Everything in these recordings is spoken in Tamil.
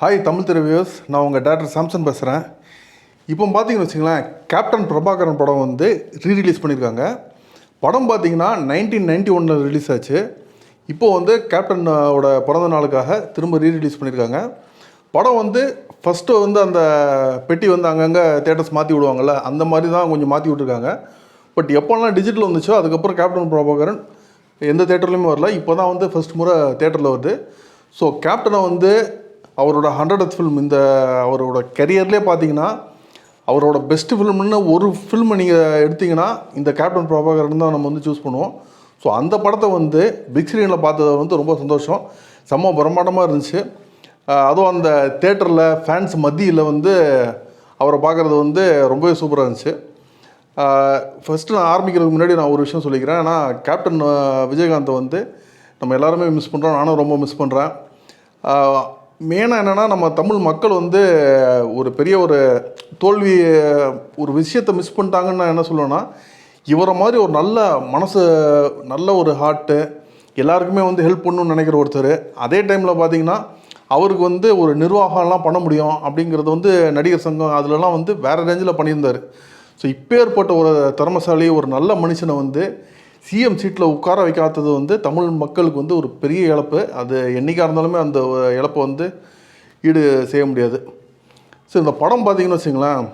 ஹாய் தமிழ் திரைவியர்ஸ் நான் உங்கள் டேரக்டர் சாம்சன் பேசுகிறேன் இப்போ பார்த்தீங்கன்னு வச்சுங்களேன் கேப்டன் பிரபாகரன் படம் வந்து ரீரிலீஸ் பண்ணியிருக்காங்க. படம் பார்த்தீங்கன்னா நைன்டீன் நைன்டி ஒனில் ரிலீஸ் ஆச்சு. இப்போ வந்து கேப்டனோட பிறந்த நாளுக்காக திரும்ப ரீரிலீஸ் பண்ணியிருக்காங்க. படம் வந்து ஃபஸ்ட்டு வந்து அந்த பெட்டி வந்து அங்கங்கே தேட்டர்ஸ் மாற்றி விடுவாங்கள்ல அந்த மாதிரி தான் கொஞ்சம் மாற்றி விட்ருக்காங்க பட் எப்போல்லாம் டிஜிட்டல் வந்துச்சோ அதுக்கப்புறம் கேப்டன் பிரபாகரன் எந்த தேட்டர்லையுமே வரல. இப்போ தான் வந்து ஃபர்ஸ்ட் முறை தேட்டரில் வருது. ஸோ கேப்டனை வந்து அவரோட ஹண்ட்ரட் ஃபிலிம் இந்த அவரோட கெரியர்லேயே பார்த்தீங்கன்னா அவரோட பெஸ்ட்டு ஃபிலிம்னு ஒரு ஃபில்ம் நீங்கள் எடுத்தீங்கன்னா இந்த கேப்டன் பிரபாகரன் தான் நம்ம வந்து சூஸ் பண்ணுவோம். ஸோ அந்த படத்தை வந்து பிக் ஸ்க்ரீனில் பார்த்தது வந்து ரொம்ப சந்தோஷம். செம்ம பிரம்மாண்டமாக இருந்துச்சு. அதுவும் அந்த தேட்டரில் ஃபேன்ஸ் மத்தியில் வந்து அவரை பார்க்குறது வந்து ரொம்பவே சூப்பராக இருந்துச்சு. ஃபஸ்ட்டு நான் ஆரம்பிக்கிறதுக்கு முன்னாடி நான் ஒரு விஷயம் சொல்லிக்கிறேன். ஏன்னா கேப்டன் விஜயகாந்தை வந்து நம்ம எல்லாருமே மிஸ் பண்ணுறோம் நானும் ரொம்ப மிஸ் பண்ணுறேன் மெயினாக என்னென்னா நம்ம தமிழ் மக்கள் வந்து ஒரு பெரிய ஒரு தோல்வி ஒரு விஷயத்தை மிஸ் பண்ணிட்டாங்கன்னு நான் என்ன சொல்லுவேன்னா இவரை மாதிரி ஒரு நல்ல மனசு நல்ல ஒரு ஹார்ட்டு எல்லாருக்குமே வந்து ஹெல்ப் பண்ணணும்னு நினைக்கிற ஒருத்தர் அதே டைமில் பார்த்தீங்கன்னா அவருக்கு வந்து ஒரு நிர்வாகம்லாம் பண்ண முடியும் அப்படிங்கிறது வந்து நடிகர் சங்கம் அதிலலாம் வந்து வேறு ரேஞ்சில் பண்ணியிருந்தார். ஸோ இப்பேற்பட்ட ஒரு திறமசாலி ஒரு நல்ல மனுஷனை வந்து சிஎம் சீட்டில் உட்கார வைக்காதது வந்து தமிழ் மக்களுக்கு வந்து ஒரு பெரிய இழப்பு. அது என்றைக்காக இருந்தாலுமே அந்த இழப்பை வந்து ஈடு செய்ய முடியாது. ஸோ இந்த படம் பார்த்திங்கன்னு வச்சுங்களேன்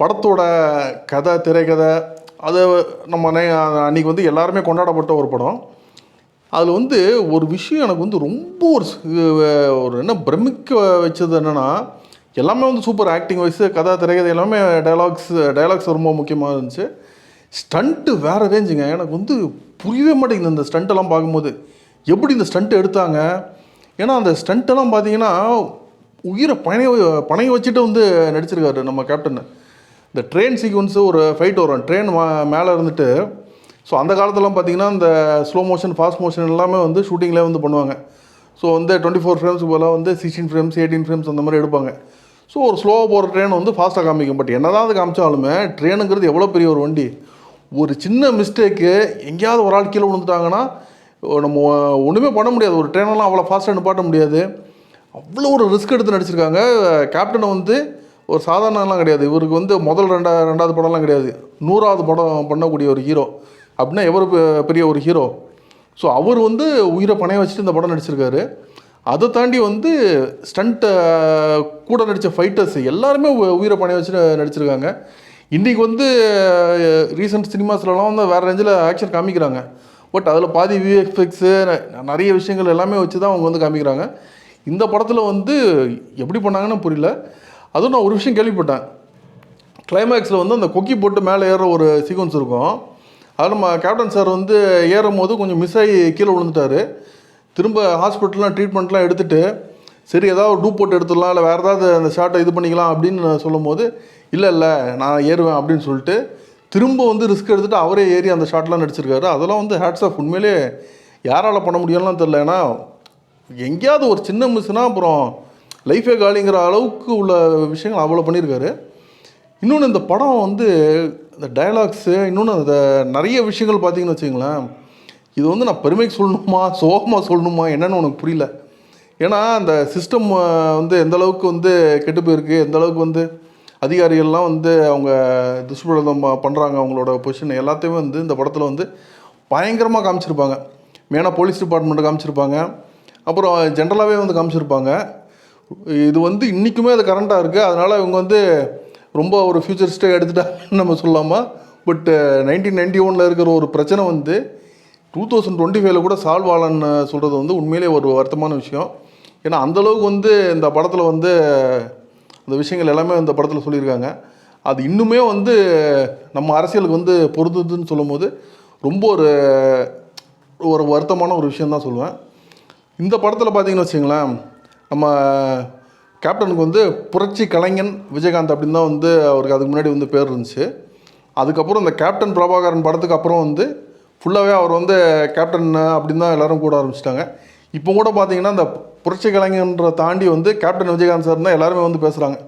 படத்தோட கதை திரைக்கதை அது நம்ம அன்றைக்கி அன்னைக்கு வந்து எல்லாருமே கொண்டாடப்பட்ட ஒரு படம். அதில் வந்து ஒரு விஷயம் எனக்கு வந்து ரொம்ப ஒரு ஒரு என்ன பிரமிக்க வச்சது என்னென்னா எல்லாமே வந்து சூப்பர் ஆக்டிங் வைஸு கதை திரைக்கதை எல்லாமே டயலாக்ஸ் டயலாக்ஸ் ரொம்ப முக்கியமாக இருந்துச்சு. ஸ்டண்ட்டு வேறு ரேஞ்சுங்க. எனக்கு வந்து புரியவே மாட்டேங்குது இந்த ஸ்டண்ட்டெல்லாம் பார்க்கும்போது. எப்படி இந்த ஸ்டண்ட்டு எடுத்தாங்க? ஏன்னா அந்த ஸ்டண்ட்டெல்லாம் பார்த்தீங்கன்னா உயிரை பணைய பணைய வச்சுட்டு வந்து நடிச்சிருக்காரு நம்ம கேப்டன். இந்த ட்ரெயின் சீக்வன்ஸு ஒரு ஃபைட் வரும். ட்ரெயின் மேலே இருந்துட்டு ஸோ அந்த காலத்துலலாம் பார்த்தீங்கன்னா இந்த ஸ்லோ மோஷன் ஃபாஸ்ட் மோஷன் எல்லாமே வந்து ஷூட்டிங்லேயே வந்து பண்ணுவாங்க. ஸோ வந்து டுவெண்ட்டி ஃபோர் ஃப்ரேம்ஸ் போல் வந்து சிக்ஸ்டீன் ஃப்ரேம்ஸ் எயிட்டீன் ஃப்ரேம்ஸ் அந்த மாதிரி எடுப்பாங்க. ஸோ ஒரு ஸ்லோவாக போகிற ட்ரெயின் வந்து ஃபாஸ்ட்டாக காமிக்கும். பட் என்னதான் அது காமிச்சாலுமே ட்ரெயினுங்கிறது எவ்வளோ பெரிய ஒரு வண்டி. ஒரு சின்ன மிஸ்டேக்கு எங்கேயாவது ஒரு ஆள் கீழே விழுந்துட்டாங்கன்னா நம்ம ஒன்றுமே பண்ண முடியாது. ஒரு ட்ரெயினெல்லாம் அவ்வளோ ஃபாஸ்ட்டாக நிப்பாட்ட முடியாது. அவ்வளோ ஒரு ரிஸ்க் எடுத்து நடிச்சிருக்காங்க. கேப்டனை வந்து ஒரு சாதாரணலாம் கிடையாது. இவருக்கு வந்து முதல் ரெண்டா ரெண்டாவது படம்லாம் கிடையாது. நூறாவது படம் பண்ணக்கூடிய ஒரு ஹீரோ அப்படின்னா எவர் பெ- பெரிய ஒரு ஹீரோ ஸோ அவர் வந்து உயிரை பணைய வச்சுட்டு இந்த படம் நடிச்சிருக்காரு. அதை தாண்டி வந்து ஸ்டண்ட்டை கூட நடித்த ஃபைட்டர்ஸ் எல்லாருமே உயிரை பணைய வச்சுட்டு நடிச்சிருக்காங்க. இன்றைக்கி வந்து ரீசெண்ட் சினிமாஸ்லலாம் வந்து வேறு ரேஞ்சில் ஆக்ஷன் காமிக்கிறாங்க. பட் அதில் பாதி விஎஃப்எக்ஸு நிறைய விஷயங்கள் எல்லாமே வச்சு தான் அவங்க வந்து காமிக்கிறாங்க. இந்த படத்தில் வந்து எப்படி பண்ணாங்கன்னு புரியல. அதுவும் நான் ஒரு விஷயம் கேள்விப்பட்டேன். கிளைமேக்ஸில் வந்து அந்த கொக்கி போட்டு மேலே ஏறுற ஒரு சீக்வன்ஸ் இருக்கும். அதில் நம்ம கேப்டன் சார் வந்து ஏறும் போது கொஞ்சம் மிஸ் ஆகி கீழே விழுந்துட்டாரு. திரும்ப ஹாஸ்பிட்டல்லாம் ட்ரீட்மெண்ட்லாம் எடுத்துகிட்டு சரி ஏதாவது டூப் போட்டு எடுத்துடலாம் இல்லை வேறு ஏதாவது அந்த ஷார்ட்டை இது பண்ணிக்கலாம் அப்படின்னு சொல்லும்போது இல்லை இல்லை நான் ஏறுவேன் அப்படின்னு சொல்லிட்டு திரும்ப வந்து ரிஸ்க் எடுத்துகிட்டு அவரே ஏறி அந்த ஷாட்லாம் நடிச்சிருக்காரு. அதெல்லாம் வந்து ஹேட்ஸ் ஆஃப் உண்மையிலே யாரால் பண்ண முடியும்லாம் தெரில ஏன்னா எங்கேயாவது ஒரு சின்ன மிஸ்னால் அப்புறம் லைஃபே காலிங்கிற அளவுக்கு உள்ள விஷயங்கள் அவ்வளோ பண்ணியிருக்காரு. இன்னொன்று இந்த படம் வந்து இந்த டயலாக்ஸு இன்னொன்று அந்த நிறைய விஷயங்கள் பார்த்தீங்கன்னு வச்சுங்களேன் இது வந்து நான் பெருமைக்கு சொல்லணுமா சோகமாக சொல்லணுமா என்னென்னு உனக்கு புரியல. ஏன்னா அந்த சிஸ்டம் வந்து எந்த அளவுக்கு வந்து கெட்டு போயிருக்கு எந்த அளவுக்கு வந்து அதிகாரிகள்லாம் வந்து அவங்க துஷ்பிரதம் பண்ணுறாங்க அவங்களோட பொசிஷன் எல்லாத்தையுமே வந்து இந்த படத்தில் வந்து பயங்கரமாக காமிச்சிருப்பாங்க. மெயினாக போலீஸ் டிபார்ட்மெண்ட்டை காமிச்சிருப்பாங்க. அப்புறம் ஜென்ரலாகவே வந்து காமிச்சிருப்பாங்க. இது வந்து இன்றைக்குமே அது கரண்ட்டாக இருக்குது அதனால் இவங்க வந்து ரொம்ப ஒரு ஃபியூச்சரிஸ்டாக எடுத்துட்டாங்கன்னு நம்ம சொல்லாமல் பட் நைன்டீன் நைன்டி ஒனில் இருக்கிற ஒரு பிரச்சனை வந்து டூ தௌசண்ட் டுவெண்ட்டி ஃபைவ்ல கூட சால்வ் ஆகலன்னு சொல்கிறது வந்து உண்மையிலே ஒரு வருத்தமான விஷயம். ஏன்னா அந்தளவுக்கு வந்து இந்த படத்தில் வந்து அந்த விஷயங்கள் எல்லாமே இந்த படத்தில் சொல்லியிருக்காங்க. அது இன்னுமே வந்து நம்ம அரசியலுக்கு வந்து பொருந்துதுன்னு சொல்லும்போது ரொம்ப ஒரு ஒரு வருத்தமான ஒரு விஷயம் தான் சொல்லுவேன். இந்த படத்தில் பார்த்தீங்கன்னு வச்சுங்களேன் நம்ம கேப்டனுக்கு வந்து புரட்சி கலைஞன் விஜயகாந்த் அப்படின்னு தான் வந்து அவருக்கு அதுக்கு முன்னாடி வந்து பேர் இருந்துச்சு. அதுக்கப்புறம் இந்த கேப்டன் பிரபாகரன் படத்துக்கு அப்புறம் வந்து ஃபுல்லாகவே அவர் வந்து கேப்டன் அப்படின்னு தான் எல்லோரும் கூட ஆரம்பிச்சிட்டாங்க. இப்போ கூட பார்த்தீங்கன்னா இந்த புரட்சி கலைஞன்ற தாண்டி வந்து கேப்டன் விஜயகாந்த் சார் தான் எல்லாருமே வந்து பேசுகிறாங்க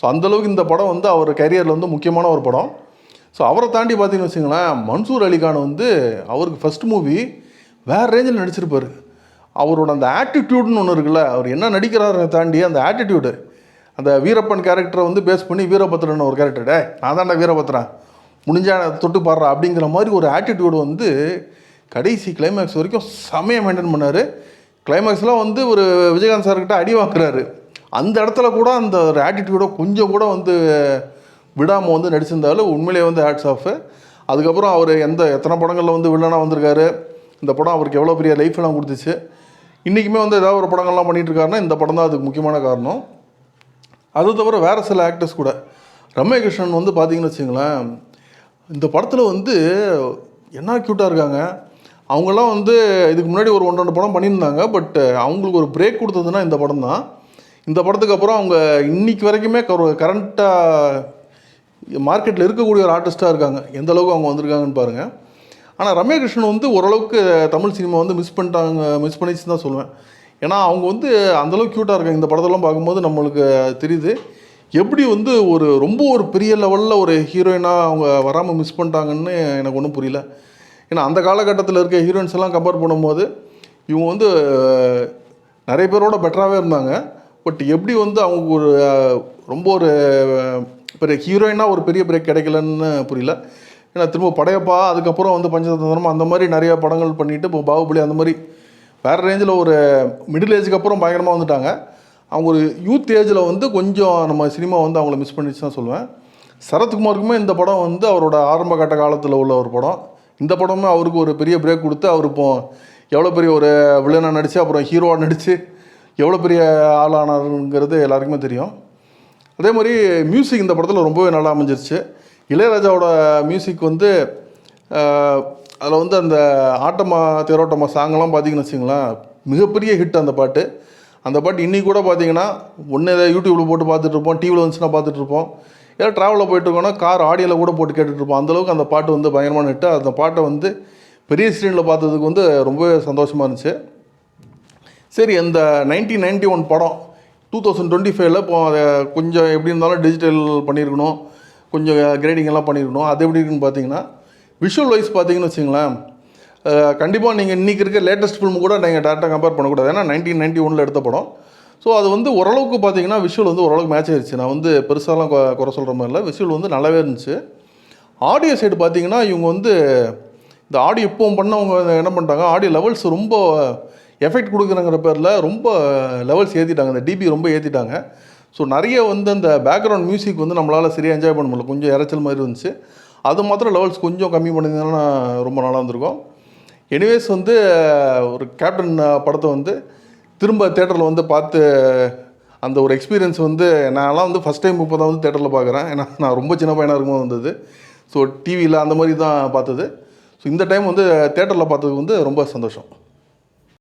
ஸோ அந்தளவுக்கு இந்த படம் வந்து அவர் கரியரில் வந்து முக்கியமான ஒரு படம். ஸோ அவரை தாண்டி பார்த்தீங்கன்னு வச்சுங்களேன் மன்சூர் அலிகான் வந்து அவருக்கு ஃபஸ்ட் மூவி வேறு ரேஞ்சில் நடிச்சிருப்பார். அவரோட அந்த ஆட்டிடியூட்னு ஒன்று இருக்குல்ல அவர் என்ன நடிக்கிறாரு தாண்டி அந்த ஆட்டிடியூடு அந்த வீரப்பன் கேரக்டரை வந்து பேஸ் பண்ணி வீரபத்திரன் ஒரு கேரக்டர் டே நான் தான்டா வீரபத்திரன் முடிஞ்சா தொட்டு பாடுறா அப்படிங்கிற மாதிரி ஒரு ஆட்டிடியூடு வந்து கடைசி கிளைமேக்ஸ் வரைக்கும் செமையாக மெயின்டைன் பண்ணார். கிளைமேக்ஸ்லாம் வந்து ஒரு விஜயகாந்த் சார்கிட்ட அடி வாங்குறாரு. அந்த இடத்துல கூட அந்த ஒரு ஆட்டிடியூடோ கொஞ்சம் கூட வந்து விடாமல் வந்து நடிச்சிருந்தாலும் உண்மையிலேயே வந்து ஹேட்ஸ் ஆஃப் அதுக்கப்புறம் அவர் எந்த எத்தனை படங்களில் வந்து வில்லனாக வந்திருக்காரு? இந்த படம் அவருக்கு எவ்வளோ பெரிய லைஃப் எல்லாம் கொடுத்துச்சு? இன்றைக்குமே வந்து ஏதாவது ஒரு படங்கள்லாம் பண்ணிகிட்டு இருக்காருன்னா இந்த படம் தான் அதுக்கு முக்கியமான காரணம். அது தவிர வேறு சில ஆக்டர்ஸ் கூட. ரம்யகிருஷ்ணன் வந்து பார்த்தீங்கன்னு வச்சுங்களேன் இந்த படத்தில் வந்து என்ன க்யூட்டாக இருக்காங்க? அவங்கெல்லாம் வந்து இதுக்கு முன்னாடி ஒரு ஒன்று ரெண்டு படம் பண்ணியிருந்தாங்க பட் அவங்களுக்கு ஒரு பிரேக் கொடுத்ததுன்னா இந்த படம் தான். இந்த படத்துக்கு அப்புறம் அவங்க இன்னைக்கு வரைக்குமே கரண்ட்டாக மார்க்கெட்டில் இருக்கக்கூடிய ஒரு ஆர்டிஸ்ட்டாக இருக்காங்க. எந்த அளவுக்கு அவங்க வந்திருக்காங்கன்னு பாருங்கள் ஆனால் ரம்யகிருஷ்ணன் வந்து ஓரளவுக்கு தமிழ் சினிமா வந்து மிஸ் பண்ணிட்டாங்க மிஸ் பண்ணிச்சுன்னு தான் சொல்லுவேன். ஏன்னா அவங்க வந்து அந்தளவுக்கு க்யூட்டாக இருக்காங்க. இந்த படத்தெல்லாம் பார்க்கும்போது நம்மளுக்கு தெரியுது. எப்படி வந்து ஒரு ரொம்ப ஒரு பெரிய லெவலில் ஒரு ஹீரோயினாக அவங்க வராமல் மிஸ் பண்ணிட்டாங்கன்னு எனக்கு ஒன்றும் புரியல. ஏன்னா அந்த காலகட்டத்தில் இருக்க ஹீரோயின்ஸ் எல்லாம் கம்பேர் பண்ணும்போது இவங்க வந்து நிறைய பேரோட பெட்டராகவே இருந்தாங்க. பட் எப்படி வந்து அவங்க ஒரு ரொம்ப ஒரு பெரிய ஹீரோயினாக ஒரு பெரிய பிரேக் கிடைக்கலன்னு புரியல. ஏன்னா திரும்ப படையப்பா அதுக்கப்புறம் வந்து பஞ்சதந்திரம் அந்த மாதிரி நிறைய படங்கள் பண்ணிவிட்டு இப்போ பாகுபலி அந்த மாதிரி வேறு ரேஞ்சில் ஒரு மிடில் ஏஜுக்கு அப்புறம் பயங்கரமாக வந்துட்டாங்க. அவங்க ஒரு யூத் ஏஜில் வந்து கொஞ்சம் நம்ம சினிமா வந்து அவங்கள மிஸ் பண்ணிச்சு தான் சொல்லுவேன். சரத்குமாருக்குமே இந்த படம் வந்து அவரோட ஆரம்ப கட்ட காலத்தில் உள்ள ஒரு படம். இந்த படமே அவருக்கு ஒரு பெரிய பிரேக் கொடுத்து அவர் இப்போ எவ்வளோ பெரிய ஒரு வில்லனாக நடித்து அப்புறம் ஹீரோவாக நடித்து எவ்வளோ பெரிய ஆளானாருங்கிறது எல்லாருக்குமே தெரியும். அதே மாதிரி மியூசிக் இந்த படத்தில் ரொம்பவே நல்லா அமைஞ்சிருச்சு. இளையராஜாவோட மியூசிக் வந்து அதில் வந்து அந்த ஆட்டமா தேரோட்டமா சாங்கெல்லாம் பார்த்தீங்கன்னு வச்சுங்களேன் மிகப்பெரிய ஹிட் அந்த பாட்டு. அந்த பாட்டு இன்றைக்கி கூட பார்த்தீங்கன்னா ஒன்று ஏதாவது யூடியூப்பில் போட்டு பார்த்துட்ருப்போம் டிவியில் வந்துச்சுன்னா பார்த்துட்டு ஏதோ ஏதாவது ட்ராவலில் போயிட்டு இருக்கோன்னா கார் ஆடியோவில் கூட போட்டு கேட்டுட்டு இருப்போம் அந்தளவுக்கு அந்த பாட்டு வந்து பயங்கரமான ஹிட்டு அந்த பாட்டை வந்து பெரிய ஸ்க்ரீனில் பார்த்ததுக்கு வந்து ரொம்பவே சந்தோஷமாக இருந்துச்சு. சரி அந்த நைன்டீன் நைன்டி ஒன் படம் டூ தௌசண்ட் டுவெண்ட்டி ஃபைவ்ல இப்போ அதை கொஞ்சம் எப்படி இருந்தாலும் டிஜிட்டல் பண்ணியிருக்கணும். கொஞ்சம் கிரேடிங் எல்லாம் பண்ணியிருக்கணும். அது எப்படி இருக்குன்னு பார்த்தீங்கன்னா விஷுவல் வைஸ் பார்த்தீங்கன்னு வச்சுங்களேன் கண்டிப்பாக நீங்கள் இன்றைக்கி இருக்க லேட்டஸ்ட் ஃபிலிம் கூட நீங்கள் டேரெக்டாக கம்பேர் பண்ணக்கூடாது. ஏன்னா நைன்டீன் நைன்டி ஒனில் எடுத்த படம். ஸோ அது வந்து ஓரளவுக்கு பார்த்தீங்கன்னா விஷுவல் வந்து ஓரளவுக்கு மேட்ச் ஆயிடுச்சு நான் வந்து பெருசாலாம் குறை சொல்கிற மாதிரி இல்லை. விஷுவல் வந்து நல்லாவே இருந்துச்சு. ஆடியோ சைடு பார்த்தீங்கன்னா இவங்க வந்து இந்த ஆடியோ இப்போவும் பண்ணவங்க என்ன பண்ணிட்டாங்க ஆடியோ லெவல்ஸ் ரொம்ப எஃபெக்ட் கொடுக்குறங்கிற பேரில் ரொம்ப லெவல்ஸ் ஏற்றிட்டாங்க இந்த டிபி ரொம்ப ஏற்றிட்டாங்க ஸோ நிறைய வந்து அந்த பேக்ரவுண்ட் மியூசிக் வந்து நம்மளால் சரியாக என்ஜாய் பண்ண முடியல. கொஞ்சம் இறைச்சல் மாதிரி இருந்துச்சு. அது மாத்திரம் லெவல்ஸ் கொஞ்சம் கம்மி பண்ணியிருந்தாலும் ரொம்ப நல்லா இருந்திருக்கும். எனிவேஸ் வந்து ஒரு கேப்டன் படத்தை வந்து திரும்ப தேட்டரில் வந்து பார்த்து அந்த ஒரு எக்ஸ்பீரியன்ஸ் வந்து நான்லாம் வந்து ஃபஸ்ட் டைம் இப்போ தான் வந்து தேட்டரில் பார்க்குறேன். ஏன்னா நான் ரொம்ப சின்ன பையனாக இருக்கும்போது வந்தது. ஸோ டிவியில் அந்த மாதிரி தான் பார்த்தது. ஸோ இந்த டைம் வந்து தேட்டரில் பார்த்தது வந்து ரொம்ப சந்தோஷம்.